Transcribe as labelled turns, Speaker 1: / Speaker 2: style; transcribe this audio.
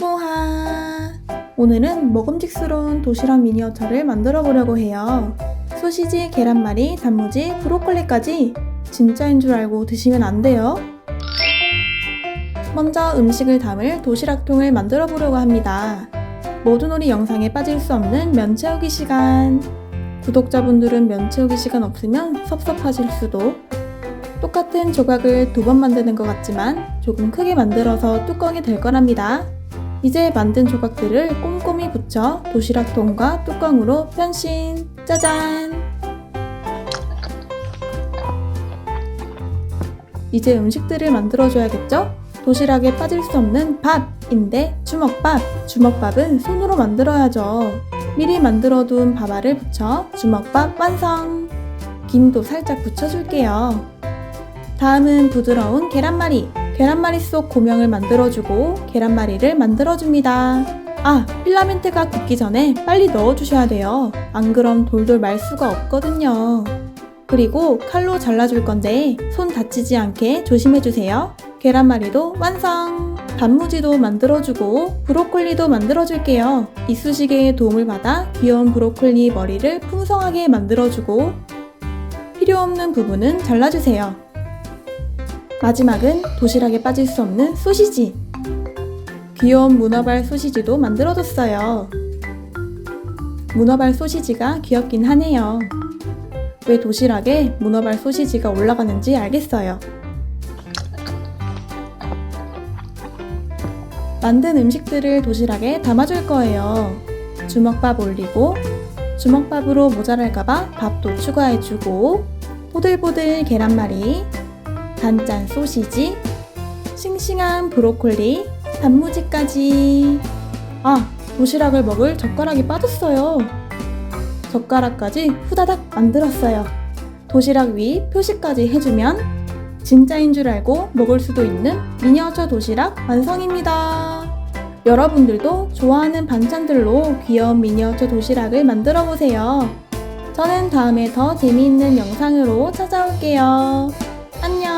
Speaker 1: 모하 오늘은 먹음직스러운 도시락 미니어처를 만들어 보려고 해요. 소시지, 계란말이, 단무지, 브로콜리까지 진짜인 줄 알고 드시면 안 돼요. 먼저 음식을 담을 도시락통을 만들어 보려고 합니다. 모든 놀이 영상에 빠질 수 없는 면 채우기 시간. 구독자분들은 면 채우기 시간 없으면 섭섭하실 수도. 똑같은 조각을 두 번 만드는 것 같지만 조금 크게 만들어서 뚜껑이 될 거랍니다. 이제 만든 조각들을 꼼꼼히 붙여 도시락통과 뚜껑으로 변신! 짜잔! 이제 음식들을 만들어줘야겠죠? 도시락에 빠질 수 없는 밥인데 주먹밥! 주먹밥은 손으로 만들어야죠. 미리 만들어둔 밥알을 붙여 주먹밥 완성! 김도 살짝 붙여줄게요. 다음은 부드러운 계란말이. 계란말이 속 고명을 만들어주고 계란말이를 만들어줍니다. 아, 필라멘트가 굳기 전에 빨리 넣어주셔야 돼요. 안 그럼 돌돌 말 수가 없거든요. 그리고 칼로 잘라줄 건데 손 다치지 않게 조심해주세요. 계란말이도 완성! 단무지도 만들어주고 브로콜리도 만들어줄게요. 이쑤시개의 도움을 받아 귀여운 브로콜리 머리를 풍성하게 만들어주고 필요 없는 부분은 잘라주세요. 마지막은 도시락에 빠질 수 없는 소시지. 귀여운 문어발 소시지도 만들어뒀어요. 문어발 소시지가 귀엽긴 하네요. 왜 도시락에 문어발 소시지가 올라가는지 알겠어요. 만든 음식들을 도시락에 담아줄 거예요. 주먹밥 올리고, 주먹밥으로 모자랄까봐 밥도 추가해주고, 보들보들 계란말이, 단짠 소시지, 싱싱한 브로콜리, 단무지까지. 아, 도시락을 먹을 젓가락이 빠졌어요. 젓가락까지 후다닥 만들었어요. 도시락 위 표시까지 해주면 진짜인 줄 알고 먹을 수도 있는 미니어처 도시락 완성입니다. 여러분들도 좋아하는 반찬들로 귀여운 미니어처 도시락을 만들어 보세요. 저는 다음에 더 재미있는 영상으로 찾아올게요. 안녕!